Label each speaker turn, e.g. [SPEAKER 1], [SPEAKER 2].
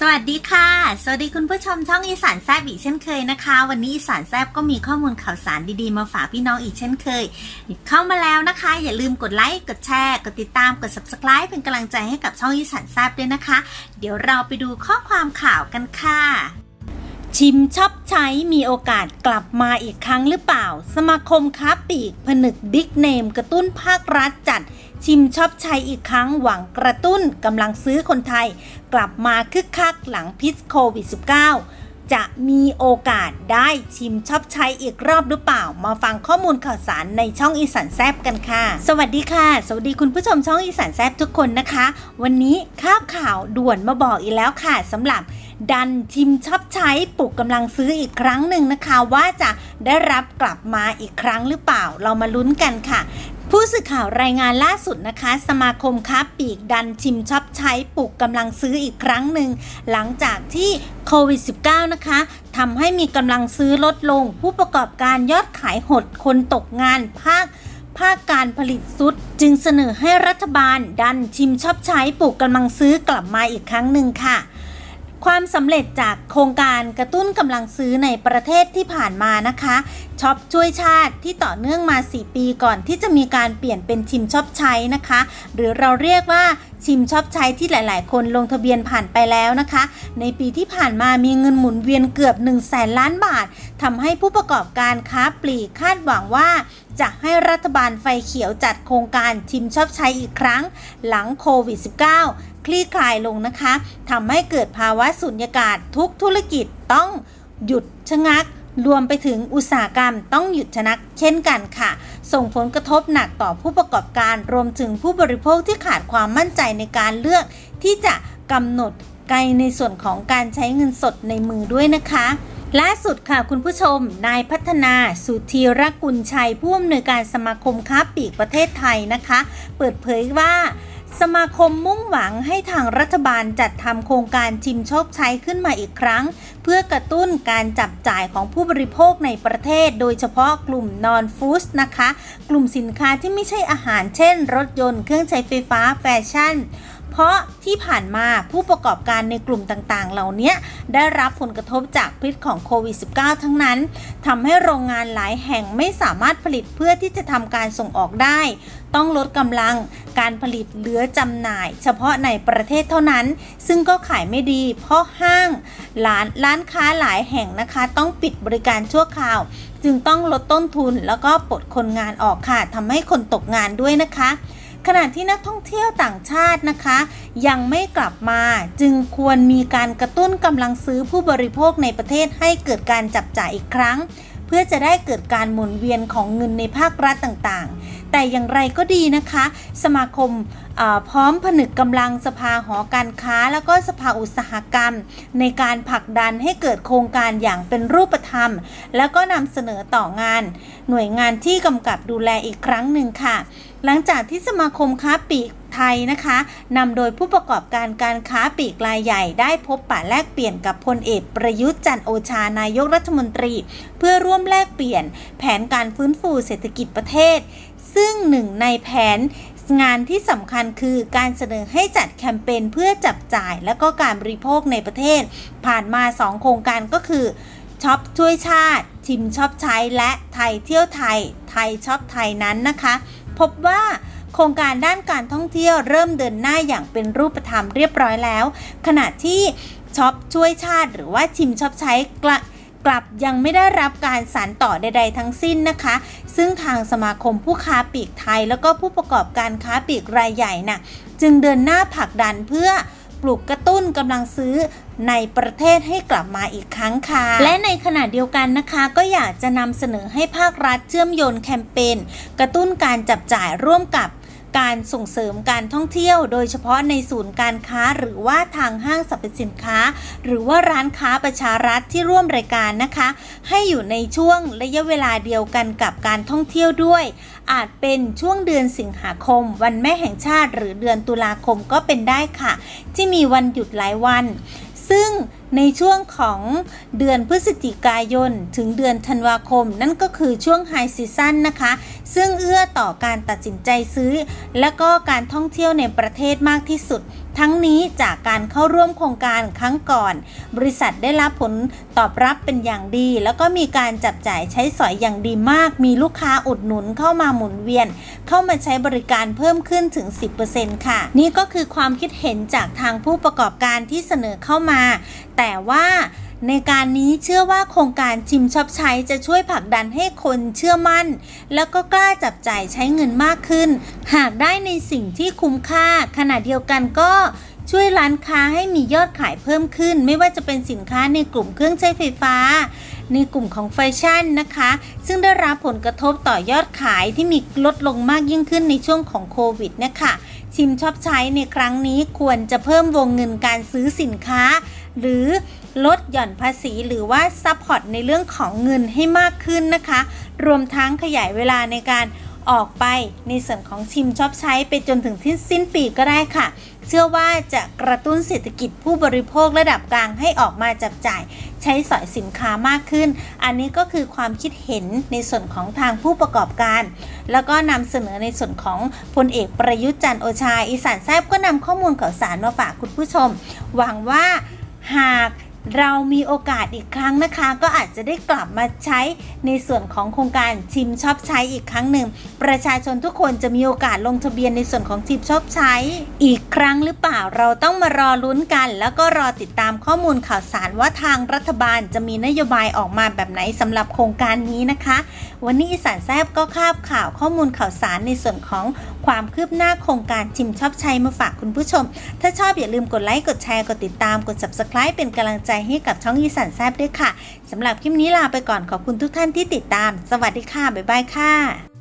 [SPEAKER 1] สวัสดีค่ะ สวัสดีคุณผู้ชมช่องอีสานแซบอีกเช่นเคยนะคะ วันนี้อีสานแซบก็มีข้อมูลข่าวสารดีๆ มาฝากพี่น้องอีกเช่นเคย เข้ามาแล้วนะคะ อย่าลืมกดไลค์กดแชร์ กดติดตามกด subscribe เป็นกำลังใจให้กับช่องอีสานแซบด้วยนะคะ เดี๋ยวเราไปดูข้อความข่าวกันค่ะ ชิมชอบใช้มีโอกาสกลับมาอีกครั้งหรือเปล่า สมาคมค้าปลีกผนึกบิ๊กเนมกระตุ้นภาครัฐจัด ชิมชอบใช้อีกครั้งหวังกระตุ้นกำลังซื้อคนไทย กลับมาคึกคักหลังพิษโควิด -19 จะมีโอกาสได้ชิมชอบใช้อีกรอบหรือเปล่า มาฟังข้อมูลข่าวสารในช่องอีสานแซบกันค่ะ สวัสดีค่ะ สวัสดีคุณผู้ชมช่องอีสานแซบทุกคนนะคะ วันนี้ข้าวข่าวด่วนมาบอกอีกแล้วค่ะสำหรับดันชิมชอบใช้ปลุกกำลังซื้ออีกครั้งหนึ่งนะคะ ว่าจะได้รับกลับมาอีกครั้งหรือเปล่าเรามาลุ้นกันค่ะ ผู้สื่อข่าวรายงานล่าสุดนะคะ สมาคมค้าปลีกดันชิมชอบใช้ปลุกกำลังซื้ออีกครั้งหนึ่ง หลังจากที่โควิด -19 นะคะทำให้มีกำลังซื้อลดลง ผู้ประกอบการยอดขายหดคนตกงานภาคภาคการผลิตสุด จึงเสนอให้รัฐบาลดันชิมชอบใช้ปลูกกำลังซื้อกลับมาอีกครั้งหนึ่งค่ะ ความสำเร็จจากโครงการกระตุ้นกำลังซื้อในประเทศที่ผ่านมานะคะช็อปช่วยชาติที่ต่อเนื่องมา 4 ปีก่อนที่จะมีการเปลี่ยนเป็นชิมช็อบใช้นะคะ หรือเราเรียกว่าชิมช็อบใช้ที่หลาย ๆ คนลงทะเบียนผ่านไปแล้วนะคะ ในปีที่ผ่านมามีเงินหมุนเวียนเกือบ1 0 0 0 0แสนล้านบาททำให้ผู้ประกอบการค้าปลีกคาดหวังว่าจะให้รัฐบาลไฟเขียวจัดโครงการชิมชอบใช้อีกครั้งหลังโควิด -19 คลี่คลายลงนะคะทำให้เกิดภาวะสุญญากาศทุกธุรกิจต้องหยุดชะงัก รวมไปถึงอุตสาหกรรมต้องหยุดชะนักเช่นกันค่ะ ส่งผลกระทบหนักต่อผู้ประกอบการรวมถึงผู้บริโภคที่ขาดความมั่นใจในการเลือก ที่จะกำหนดไกลในส่วนของการใช้เงินสดในมือด้วยนะคะล่าสุดค่ะคุณผู้ชม นายพัฒนาสุธีรกุลชัยผู้อำนวยการสมาคมค้าปลีกประเทศไทยนะคะ เปิดเผยว่า สมาคมมุ่งหวังให้ทางรัฐบาลจัดทำโครงการชิมโชคใช้ขึ้นมาอีกครั้ง เพื่อกระตุ้นการจับจ่ายของผู้บริโภคในประเทศ โดยเฉพาะกลุ่มนอนฟู้ดนะคะ กลุ่มสินค้าที่ไม่ใช่อาหารเช่น รถยนต์เครื่องใช้ไฟฟ้าแฟชั่น เพราะที่ผ่านมาผู้ประกอบการในกลุ่มต่างๆ เหล่านี้ได้รับผลกระทบจากพิษของโควิด -19 ทั้งนั้นทำให้โรงงานหลายแห่งไม่สามารถผลิตเพื่อที่จะทำการส่งออกได้ ต้องลดกำลังการผลิตเหลือจำหน่าย เฉพาะในประเทศเท่านั้น ซึ่งก็ขายไม่ดี เพราะห้างร้านร้านค้าหลายแห่งนะคะ ต้องปิดบริการชั่วคราว จึงต้องลดต้นทุนแล้วก็ปลดคนงานออกค่ะทำให้คนตกงานด้วยนะคะขณะที่นักท่องเที่ยวต่างชาตินะคะ ยังไม่กลับมาจึงควรมีการกระตุ้นกำลังซื้อผู้บริโภคในประเทศให้เกิดการจับจ่ายอีกครั้ง พื่อจะได้เกิดการหมุนเวียนของเงินในภาครัฐต่างๆ แต่อย่างไรก็ดีนะคะ สมาคมาพร้อมผนึกกำลังสภาหอการค้า แล้วก็สภาอุตสาหกรรม ในการผลักดันให้เกิดโครงการอย่างเป็นรูปธรรม แล้วก็นำเสนอต่องาน หน่วยงานที่กำกับดูแลอีกครั้งหนึ่งค่ะ หลังจากที่สมาคมค้าปลีก ไทยนะคะนำโดยผู้ประกอบการการค้าปลีกรายใหญ่ได้พบปะแลกเปลี่ยนกับพลเอกประยุทธ์จันโอชานายกรัฐมนตรี เพื่อร่วมแลกเปลี่ยน แผนการฟื้นฟูเศรษฐกิจประเทศ ซึ่งหนึ่งในแผนงานที่สำคัญคือการเสนอให้จัดแคมเปญเพื่อจับจ่ายและก็การบริโภคในประเทศ ผ่านมา 2 โครงการก็คือช็อปช่วยชาติ ชิมชอบใช้และไทยเที่ยวไทย ไทยชอบไทยนั้นนะคะ พบว่า โครงการด้านการท่องเที่ยวเริ่มเดินหน้าอย่างเป็นรูปธรรมเรียบร้อยแล้ว ขณะที่ช็อปช่วยชาติหรือว่าชิมชอบใช้กระกลับยังไม่ได้รับการสานต่อใด ๆ ทั้งสิ้นนะคะ ซึ่งทางสมาคมผู้ค้าปลีกไทย แล้วก็ผู้ประกอบการค้าปลีกรายใหญ่น่ะจึงเดินหน้าผลักดันเพื่อปลุกกระตุ้นกำลังซื้อในประเทศให้กลับมาอีกครั้งค่ะ และในขณะเดียวกันนะคะ ก็อยากจะนำเสนอให้ภาครัฐเชื่อมโยงแคมเปญกระตุ้นการจับจ่ายร่วมกับ การส่งเสริมการท่องเที่ยว โดยเฉพาะในศูนย์การค้าหรือว่าทางห้างสรรพสินค้า หรือว่าร้านค้าประชารัฐที่ร่วมรายการนะคะ ให้อยู่ในช่วงระยะเวลาเดียวกันกับการท่องเที่ยวด้วย อาจเป็นช่วงเดือนสิงหาคม วันแม่แห่งชาติ หรือเดือนตุลาคมก็เป็นได้ค่ะ ที่มีวันหยุดหลายวัน ซึ่งในช่วงของเดือนพฤศจิกายน ถึงเดือนธันวาคม นั่นก็คือช่วงไฮซีซั่นนะคะ ซึ่งเอื้อต่อการตัดสินใจซื้อ และก็การท่องเที่ยวในประเทศมากที่สุด ทั้งนี้จากการเข้าร่วมโครงการครั้งก่อน บริษัทได้รับผลตอบรับเป็นอย่างดี แล้วก็มีการจับจ่ายใช้สอยอย่างดีมาก มีลูกค้าอุดหนุนเข้ามาหมุนเวียน เข้ามาใช้บริการเพิ่มขึ้นถึง 10%ค่ะ นี่ก็คือความคิดเห็นจากทางผู้ประกอบการที่เสนอเข้ามาแต่ว่าในการนี้เชื่อว่าโครงการชิมช็อปใช้จะช่วยผลักดันให้คนเชื่อมั่น แล้วก็กล้าจับจ่ายใช้เงินมากขึ้น หากได้ในสิ่งที่คุ้มค่า ขณะเดียวกันก็ช่วยร้านค้าให้มียอดขายเพิ่มขึ้น ไม่ว่าจะเป็นสินค้าในกลุ่มเครื่องใช้ไฟฟ้า ในกลุ่มของแฟชั่นนะคะ ซึ่งได้รับผลกระทบต่อยอดขายที่มีลดลงมากยิ่งขึ้นในช่วงของโควิดนะคะ ชิมชอบใช้ในครั้งนี้ควรจะเพิ่มวงเงินการซื้อสินค้า หรือลดหย่อนภาษีหรือว่าซัพพอร์ตในเรื่องของเงินให้มากขึ้นนะคะ รวมทั้งขยายเวลาในการ ออกไปในส่วนของชิมชอบใช้ไปจนถึงที่สิ้นปีก็ได้ค่ะ เชื่อว่าจะกระตุ้นเศรษฐกิจผู้บริโภคระดับกลางให้ออกมาจับจ่าย ใช้สอยสินค้ามากขึ้น อันนี้ก็คือความคิดเห็นในส่วนของทางผู้ประกอบการ แล้วก็นำเสนอในส่วนของพลเอกประยุทธ์จันโอชาอีสานแซบก็นำข้อมูลข่าวสารมาฝากคุณผู้ชม หวังว่าหาก เรามีโอกาสอีกครั้งนะคะ ก็อาจจะได้กลับมาใช้ในส่วนของโครงการชิมชอบใช้อีกครั้งหนึ่ง ประชาชนทุกคนจะมีโอกาสลงทะเบียนในส่วนของชิมชอบใช้ อีกครั้งหรือเปล่าเราต้องมารอลุ้นกัน แล้วก็รอติดตามข้อมูลข่าวสารว่าทางรัฐบาลจะมีนโยบายออกมาแบบไหนสำหรับโครงการนี้นะคะ วันนี้อีสานแซบก็คาบข่าวข้อมูลข่าวสารในส่วนของความคืบหน้าโครงการชิมชอบใช้มาฝากคุณผู้ชม ถ้าชอบอย่าลืมกดไลค์กดแชร์กดติดตามกด subscribe เป็นกำลังใจให้กับช่องอีสานแซบด้วยค่ะสำหรับคลิปนี้ลาไปก่อนขอบคุณทุกท่านที่ติดตาม สวัสดีค่ะ บ๊ายบายค่ะ